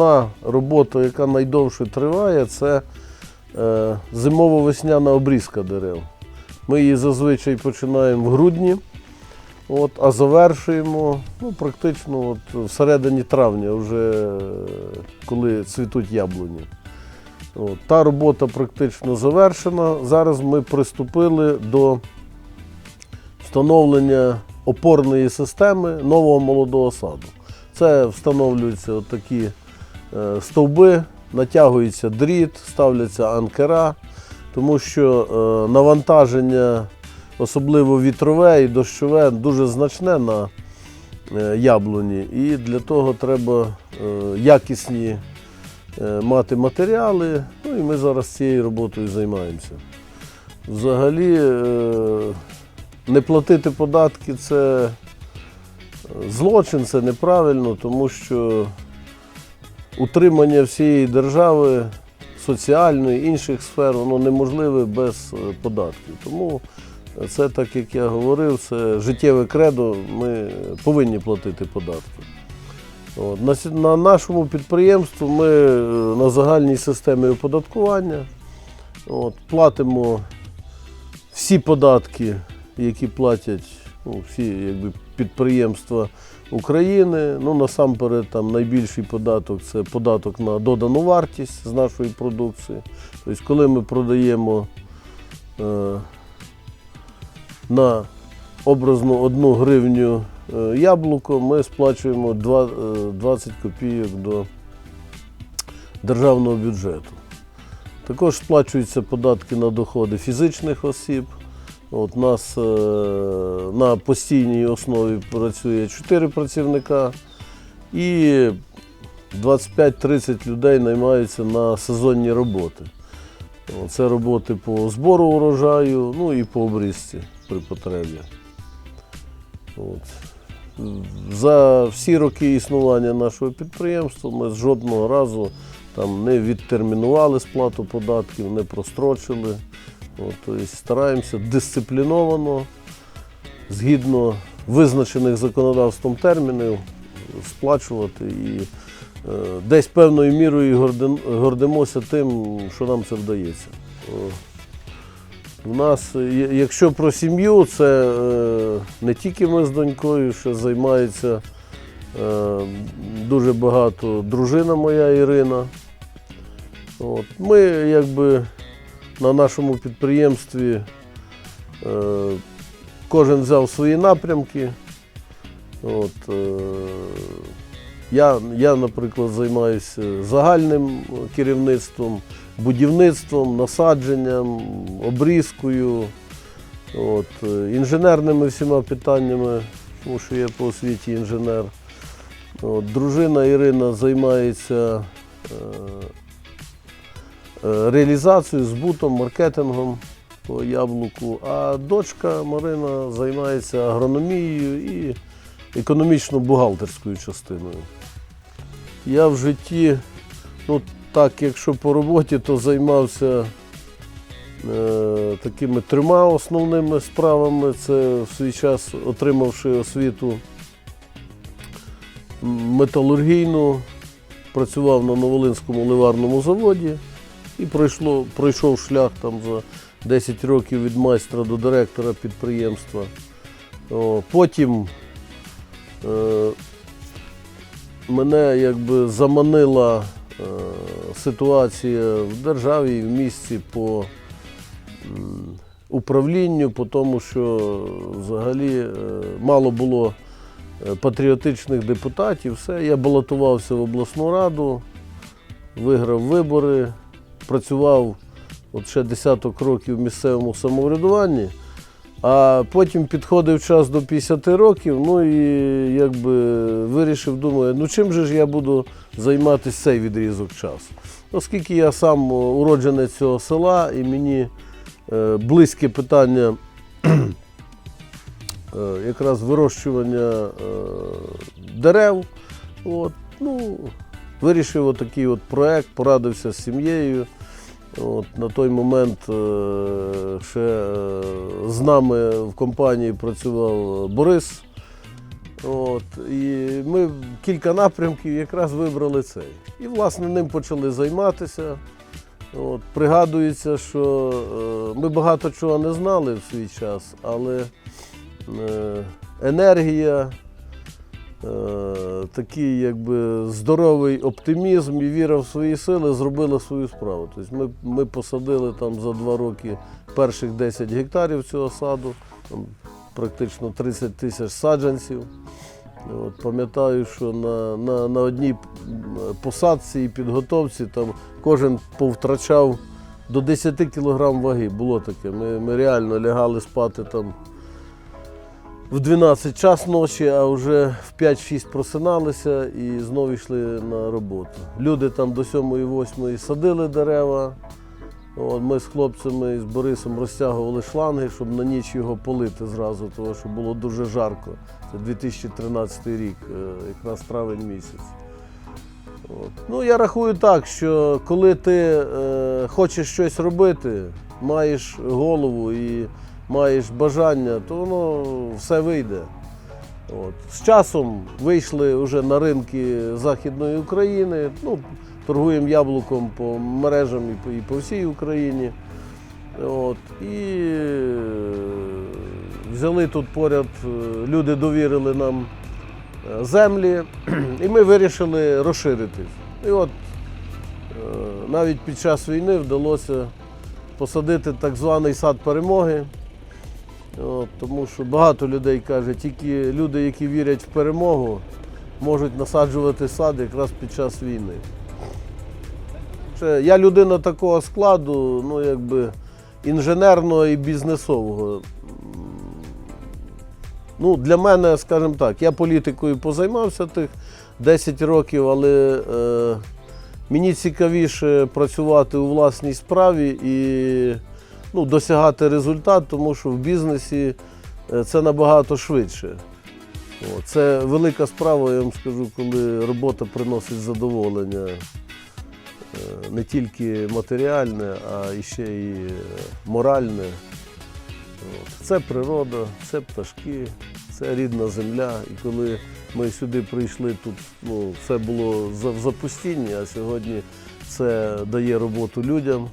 основна робота, яка найдовше триває, це е, зимово-весняна обрізка дерев. Ми її зазвичай починаємо в грудні, от, а завершуємо ну, практично от, всередині травня, вже коли цвітуть яблуні. От, та робота практично завершена. Зараз ми приступили до встановлення опорної системи нового молодого саду. Це встановлюються такі стовби, натягується дріт, ставляться анкера, тому що е, навантаження, особливо вітрове і дощове, дуже значне на е, яблуні. І для того треба е, якісні е, мати матеріали. Ну і ми зараз цією роботою займаємося. Взагалі, е, не платити податки це злочин, це неправильно, тому що утримання всієї держави, соціальної, інших сфер, воно неможливе без е, податків. Тому це, так як я говорив, це життєве кредо, ми повинні платити податки. От. На, нашому підприємстві ми е, на загальній системі оподаткування от, платимо всі податки, які платять ну, всі якби, підприємства України. Ну, насамперед, там найбільший податок це податок на додану вартість з нашої продукції. Тобто, коли ми продаємо е, на образну 1 гривню е, яблуко, ми сплачуємо два- е, 20 копійок до державного бюджету. Також сплачуються податки на доходи фізичних осіб. От нас е, на постійній основі працює 4 працівника і 25-30 людей наймаються на сезонні роботи. Це роботи по збору урожаю, ну і по обрізці при потребі. От. За всі роки існування нашого підприємства ми жодного разу там не відтермінували сплату податків, не прострочили. Тобто стараємося дисципліновано, згідно визначених законодавством термінів, сплачувати і е, десь певною мірою гордим- гордимося тим, що нам це вдається. У нас, якщо про сім'ю, це е, не тільки ми з донькою, що займається е, дуже багато дружина моя Ірина. От. Ми якби на нашому підприємстві е, кожен взяв свої напрямки. От, е, я, я, наприклад, займаюся загальним керівництвом, будівництвом, насадженням, обрізкою, от, е, інженерними всіма питаннями, тому що я по освіті інженер. От, дружина Ірина займається реалізацією, збутом, маркетингом по яблуку, а дочка Марина займається агрономією і економічно-бухгалтерською частиною. Я в житті, ну так, якщо по роботі, то займався е, такими трьома основними справами. Це в свій час отримавши освіту металургійну, працював на Новолинському ливарному заводі і пройшло, пройшов шлях там за 10 років від майстра до директора підприємства. О, потім е, мене якби заманила е, ситуація в державі і в місті по м, управлінню, по тому, що взагалі е, мало було е, патріотичних депутатів. Все, я балотувався в обласну раду, виграв вибори, працював от ще десяток років в місцевому самоврядуванні. А потім підходив час до 50 років, ну і якби вирішив, думаю, ну чим же ж я буду займатися цей відрізок часу. Оскільки я сам уродженець цього села і мені е, близьке питання е, якраз вирощування е, дерев, от, ну, вирішив отакий от проект, порадився з сім'єю. От, на той момент е, ще е, з нами в компанії працював Борис От, і ми кілька напрямків якраз вибрали цей. І, власне, ним почали займатися. От, пригадується, що е, ми багато чого не знали в свій час, але енергія, такий якби здоровий оптимізм і віра в свої сили зробила свою справу. Тобто ми, ми посадили там за два роки перших 10 гектарів цього саду, там практично 30 тисяч саджанців. От, пам'ятаю, що на, на, на одній посадці і підготовці там кожен повтрачав до 10 кг ваги. Було таке. Ми, ми реально лягали спати там в 12 час ночі, а вже в 5-6 просиналися і знову йшли на роботу. Люди там до 7-8 садили дерева. От, ми з хлопцями і з Борисом розтягували шланги, щоб на ніч його полити зразу, тому що було дуже жарко. Це 2013 рік, е, якраз травень місяць. От. Ну, я рахую так, що коли ти е, хочеш щось робити, маєш голову і маєш бажання, то воно все вийде. От. З часом вийшли вже на ринки Західної України. Ну, торгуємо яблуком по мережам і по, і по всій Україні. От. І е, взяли тут поряд, е, люди довірили нам е, землі, і ми вирішили розширитись. І от навіть під час війни вдалося посадити так званий сад перемоги. От, тому що багато людей каже, тільки люди, які вірять в перемогу, можуть насаджувати сад якраз під час війни. Я людина такого складу, ну якби інженерного і бізнесового. Ну, для мене, скажімо так, я політикою позаймався тих 10 років, але е, мені цікавіше працювати у власній справі і ну, досягати результат, тому що в бізнесі е, це набагато швидше. Це велика справа, я вам скажу, коли робота приносить задоволення е, не тільки матеріальне, а ще і е, моральне. Це природа, це пташки, це рідна земля. І коли ми сюди прийшли, тут ну, все було в запустінні, а сьогодні це дає роботу людям,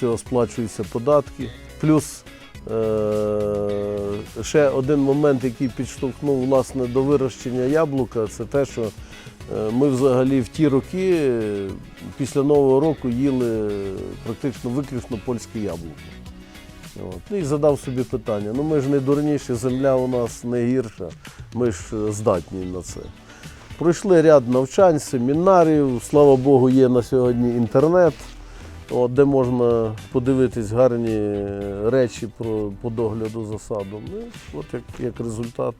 цього сплачуються податки. Плюс е- ще один момент, який підштовхнув власне, до вирощення яблука, це те, що е, ми взагалі в ті роки після Нового року їли практично виключно польське яблуко. От. Ну, І задав собі питання: ну ми ж не дурніші, земля у нас не гірша, ми ж е, здатні на це. Пройшли ряд навчань, семінарів. Слава Богу, є на сьогодні інтернет, от, де можна подивитись гарні речі про, по догляду за садом. Ну, от як, як результат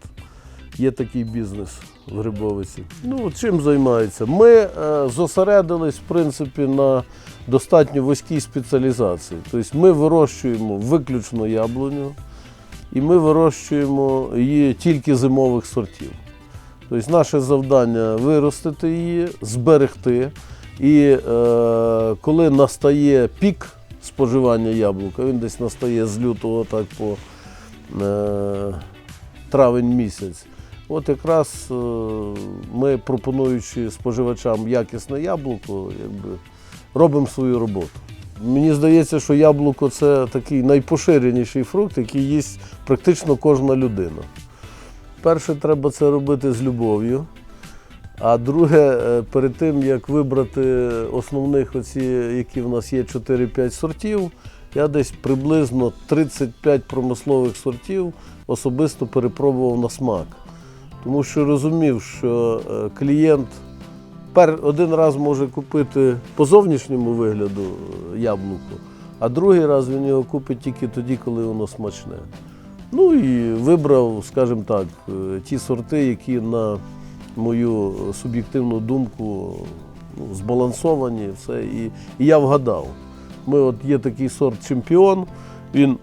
є такий бізнес в Грибовиці. Ну, чим займаються? Ми е, зосередились, в принципі, на достатньо вузькій спеціалізації. Тобто ми вирощуємо виключно яблуню, і ми вирощуємо її тільки зимових сортів. Тобто наше завдання виростити її, зберегти. І е, коли настає пік споживання яблука, він десь настає з лютого так по е, травень місяць. От якраз е, ми, пропонуючи споживачам якісне яблуко, якби, робимо свою роботу. Мені здається, що яблуко це такий найпоширеніший фрукт, який їсть практично кожна людина. Перше, треба це робити з любов'ю. А друге, е, перед тим як вибрати основних, оці, які в нас є 4-5 сортів, я десь приблизно 35 промислових сортів особисто перепробував на смак. Тому що розумів, що е, клієнт один раз може купити по зовнішньому вигляду е, яблуко, а другий раз він його купить тільки тоді, коли воно смачне. Ну і вибрав, скажімо так, ті сорти, які на мою суб'єктивну думку ну, збалансовані, все. І, і я вгадав. Ми от є такий сорт чемпіон. Він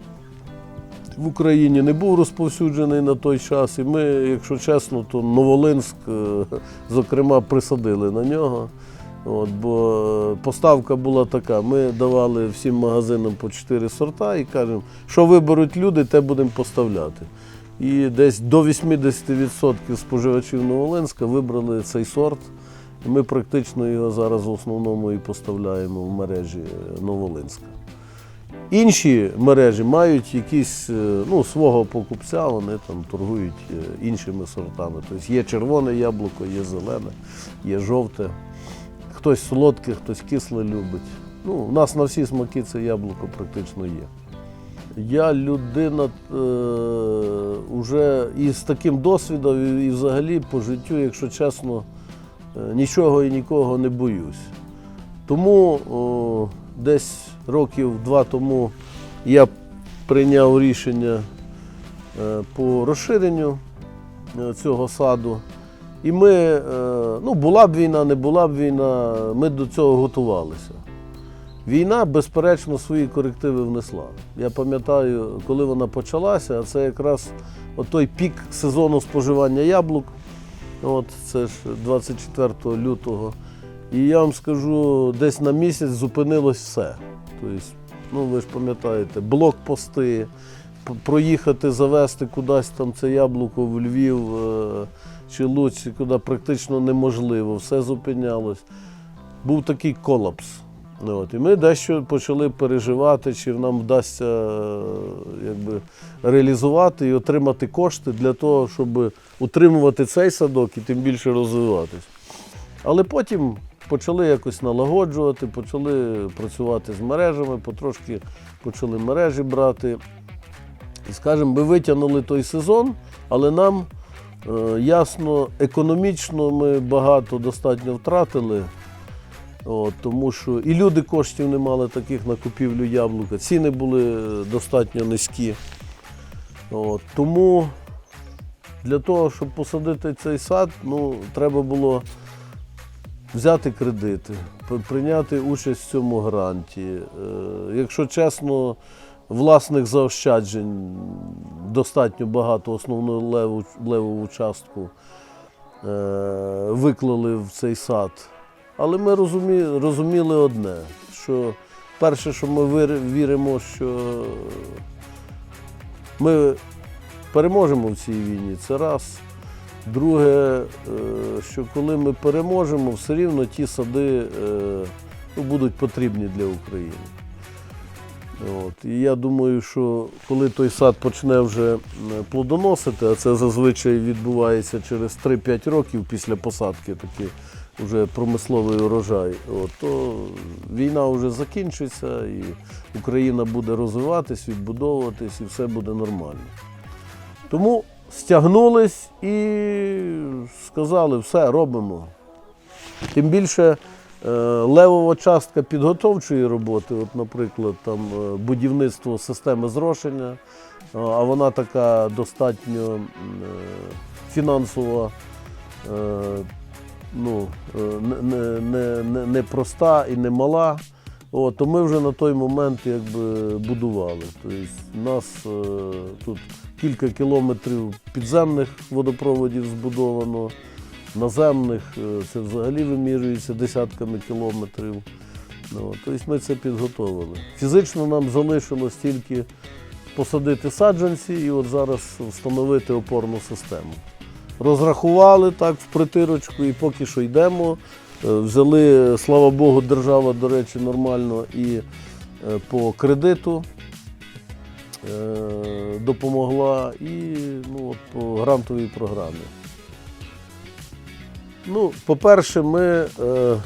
в Україні не був розповсюджений на той час. І ми, якщо чесно, то Новолинськ, е, зокрема, присадили на нього. От, бо поставка була така: ми давали всім магазинам по 4 сорта і кажемо, що виберуть люди, те будемо поставляти. І десь до 80% споживачів Новолинська вибрали цей сорт. Ми практично його зараз в основному і поставляємо в мережі Новолинська. Інші мережі мають якісь е, ну, свого покупця, вони там торгують е, іншими сортами. Тобто є червоне яблуко, є зелене, є жовте. Хтось солодке, хтось кисле любить. Ну, у нас на всі смаки це яблуко практично є. Я людина е, уже із таким досвідом і, і взагалі по життю, якщо чесно, е, нічого і нікого не боюсь. Тому о, десь років два тому я прийняв рішення е, по розширенню е, цього саду. І ми, е, ну, була б війна, не була б війна, ми до цього готувалися. Війна, безперечно, свої корективи внесла. Я пам'ятаю, коли вона почалася, а це якраз той пік сезону споживання яблук. От, це ж 24 лютого. І я вам скажу, десь на місяць зупинилось все. Тобто, ну ви ж пам'ятаєте, блокпости, проїхати, завести кудись там це яблуко в Львів е, чи Луць, куди практично неможливо, все зупинялось. Був такий колапс. От, і ми дещо почали переживати, чи нам вдасться е, якби, реалізувати і отримати кошти для того, щоб утримувати цей садок і тим більше розвиватись. Але потім почали якось налагоджувати, почали працювати з мережами, потрошки почали мережі брати. І, скажімо, ми витягнули той сезон, але нам е, ясно, економічно ми багато достатньо втратили. От, тому що і люди коштів не мали таких на купівлю яблука, ціни були достатньо низькі. От, тому для того, щоб посадити цей сад, ну, треба було взяти кредити, прийняти участь в цьому гранті. Е, Якщо чесно, власних заощаджень достатньо багато, основну леву, левову частку е, виклали в цей сад. Але ми розумі, розуміли одне, що перше, що ми віримо, що ми переможемо в цій війні, це раз. Друге, е, що коли ми переможемо, все рівно ті сади е, ну, будуть потрібні для України. От. І я думаю, що коли той сад почне вже плодоносити, а це зазвичай відбувається через 3-5 років після посадки, такий вже промисловий урожай, от, то війна вже закінчиться, і Україна буде розвиватись, відбудовуватись, і все буде нормально. Тому стягнулись і сказали, все, робимо. Тим більше е, левова частка підготовчої роботи, от, наприклад, там е, будівництво системи зрошення, е, а вона така достатньо фінансова, ну, е, не, не, не, не, проста і не мала. От, то ми вже на той момент якби будували. Тобто, у нас е, тут кілька кілометрів підземних водопроводів збудовано, наземних е, це взагалі вимірюється десятками кілометрів. Ну, тобто ми це підготовили. Фізично нам залишилось тільки посадити саджанці і от зараз встановити опорну систему. Розрахували так в притирочку і поки що йдемо. Е, Взяли, слава Богу, держава, до речі, нормально і е, по кредиту е, допомогла, і ну, от, по грантовій програмі. Ну, по-перше, ми е,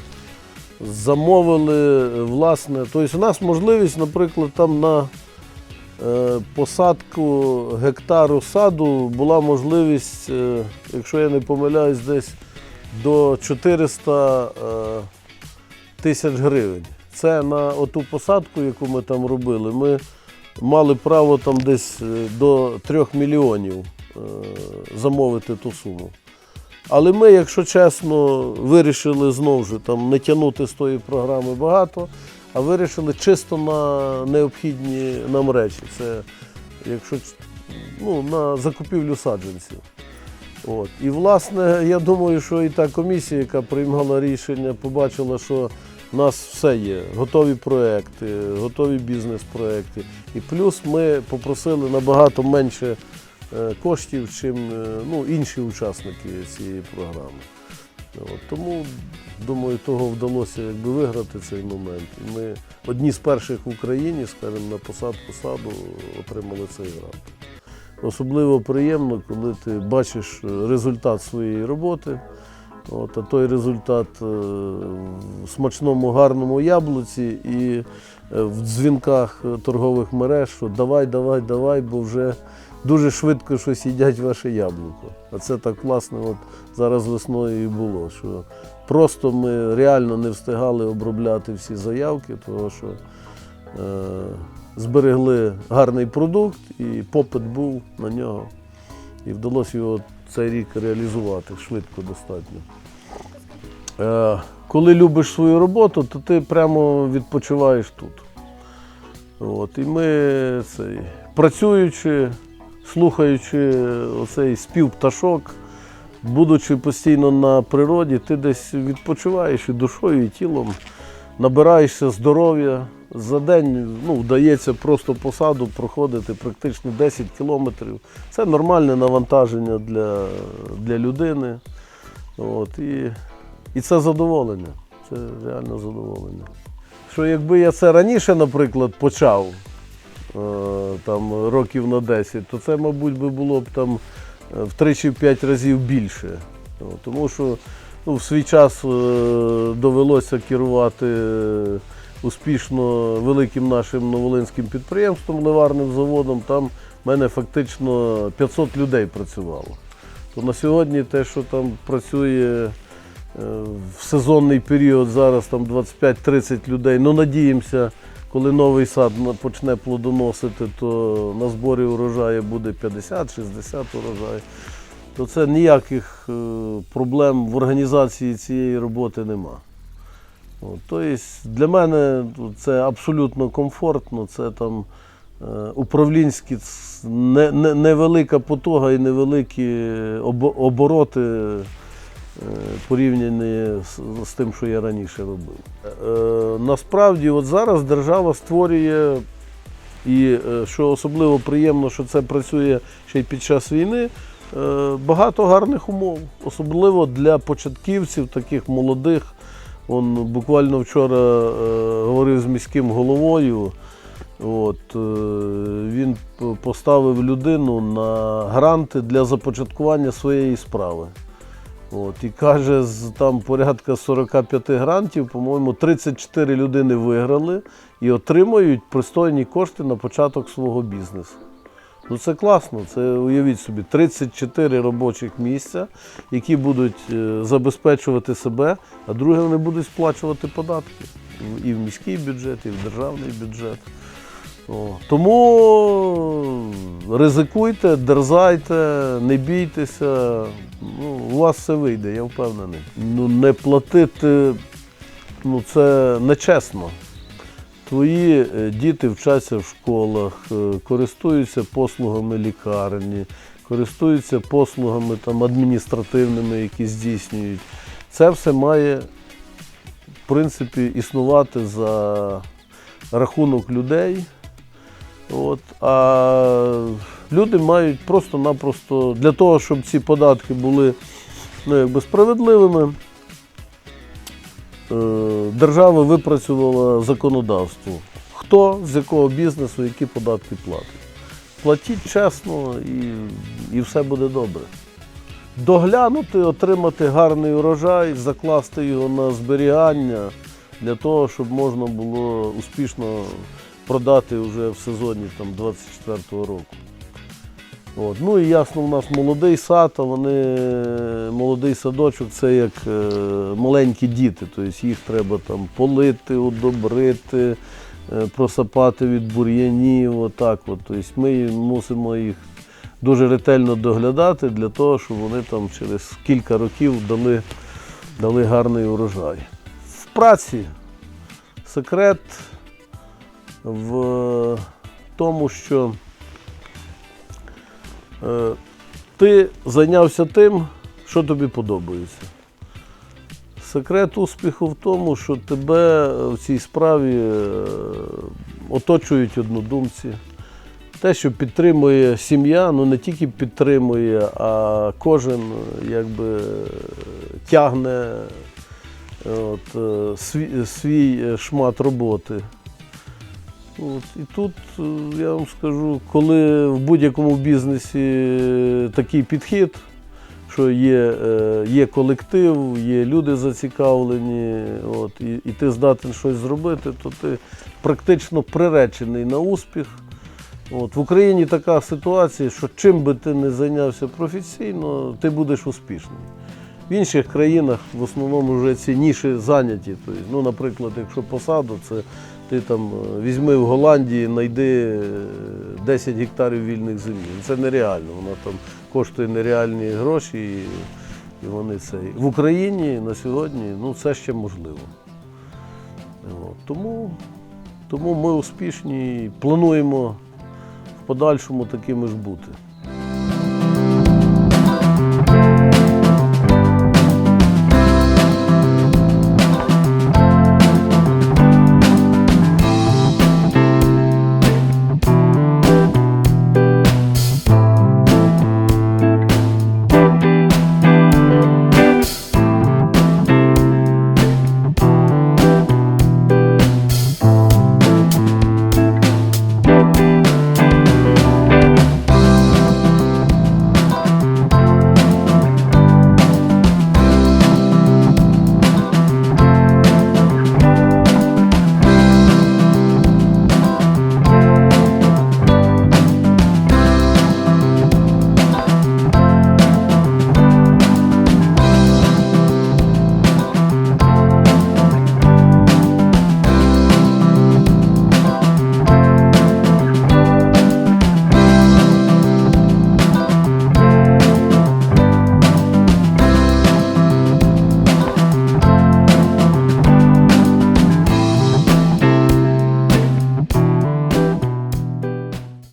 замовили власне, тобто у нас можливість, наприклад, там на посадку гектару саду була можливість, е, якщо я не помиляюсь, десь до 400 е, тисяч гривень. Це на оту посадку, яку ми там робили, ми мали право там десь е, до 3 мільйонів е, замовити ту суму. Але ми, якщо чесно, вирішили знову ж там не тягнути з тої програми багато, а вирішили чисто на необхідні нам речі. Це якщо ну, на закупівлю саджанців. От. І власне, я думаю, що і та комісія, яка приймала рішення, побачила, що в нас все є, готові проекти, готові бізнес-проекти. І плюс ми попросили набагато менше е, коштів, чим е, ну, інші учасники цієї програми. От, тому, думаю, того вдалося якби, виграти цей момент. Ми одні з перших в Україні, скажімо, на посадку саду отримали цей грант. Особливо приємно, коли ти бачиш е, результат своєї роботи. От, а той результат е, в смачному, гарному яблуці і е, в дзвінках торгових мереж, що давай, давай, давай, бо вже дуже швидко щось їдять ваше яблуко. А це так власне от зараз весною і було. Що просто ми реально не встигали обробляти всі заявки, тому що е, зберегли гарний продукт і попит був на нього. І вдалося його цей рік реалізувати швидко достатньо. Е, коли любиш свою роботу, то ти прямо відпочиваєш тут. От, і ми цей, працюючи, слухаючи оцей спів пташок, будучи постійно на природі, ти десь відпочиваєш і душою, і тілом, набираєшся здоров'я. За день ну, вдається просто по саду проходити практично 10 кілометрів. Це нормальне навантаження для, для людини. От, і, і це задоволення. Це реально задоволення. Що якби я це раніше, наприклад, почав е, там, років на 10, то це, мабуть, би було б там е, втричі-п'ять разів більше. Тому що ну, в свій час е, довелося керувати е, успішно великим нашим новолинським підприємством, ливарним заводом. Там в мене фактично 500 людей працювало. То на сьогодні те, що там працює в сезонний період, зараз там 25-30 людей. Ну, надіємося, коли новий сад почне плодоносити, то на зборі урожаю буде 50-60 урожай. То це ніяких е, проблем в організації цієї роботи нема. Тобто для мене це абсолютно комфортно, це там е, управлінські невелика потуга і невеликі обороти е, порівняні з, тим, що я раніше робив. Е, насправді, от зараз держава створює, і е, що особливо приємно, що це працює ще й під час війни. Багато гарних умов, особливо для початківців, таких молодих. Он буквально вчора е, говорив з міським головою. От, е, він поставив людину на гранти для започаткування своєї справи. От, і каже, з там порядка 45 грантів, по-моєму, 34 людини виграли і отримують пристойні кошти на початок свого бізнесу. Ну це класно, це уявіть собі, 34 робочих місця, які будуть е, забезпечувати себе, а друге вони будуть сплачувати податки і в міський бюджет, і в державний бюджет. Тому ризикуйте, дерзайте, не бійтеся. Ну, у вас все вийде, я впевнений. Ну, не платити ну, це нечесно. Твої е, діти вчаться в школах, е, користуються послугами лікарні, користуються послугами там, адміністративними, які здійснюють. Це все має, в принципі, існувати за рахунок людей. От, а люди мають просто-напросто для того, щоб ці податки були ну, якби справедливими. е, Держава випрацювала законодавство. Хто з якого бізнесу які податки платить. Платіть чесно і, і все буде добре. Доглянути, отримати гарний урожай, закласти його на зберігання для того, щоб можна було успішно продати вже в сезоні там, 24-го року. От. Ну і ясно, у нас молодий сад, а вони молодий садочок це як е, маленькі діти. Тобто їх треба там полити, удобрити, е, просапати від бур'янів. Отак от. Тобто ми мусимо їх дуже ретельно доглядати для того, щоб вони там через кілька років дали, дали гарний урожай. В праці секрет в тому, що е, ти зайнявся тим, що тобі подобається. Секрет успіху в тому, що тебе в цій справі е, оточують однодумці, те, що підтримує сім'я, ну не тільки підтримує, а кожен якби тягне от, е, свій, свій шмат роботи. От, і тут е, я вам скажу, коли в будь-якому бізнесі е, такий підхід, що є, е, є колектив, є люди зацікавлені, от, і, і ти здатен щось зробити, то ти практично приречений на успіх. От, в Україні така ситуація, що чим би ти не зайнявся професійно, ти будеш успішний. В інших країнах в основному вже ці ніші зайняті. Тобто, ну, наприклад, якщо посаду, це ти там е, візьми в Голландії, знайди е, 10 гектарів вільних землі. Це нереально. Вона там коштує нереальні гроші. І, і вони це. В Україні на сьогодні ну, це ще можливо. От, тому, тому ми успішні і плануємо в подальшому такими ж бути.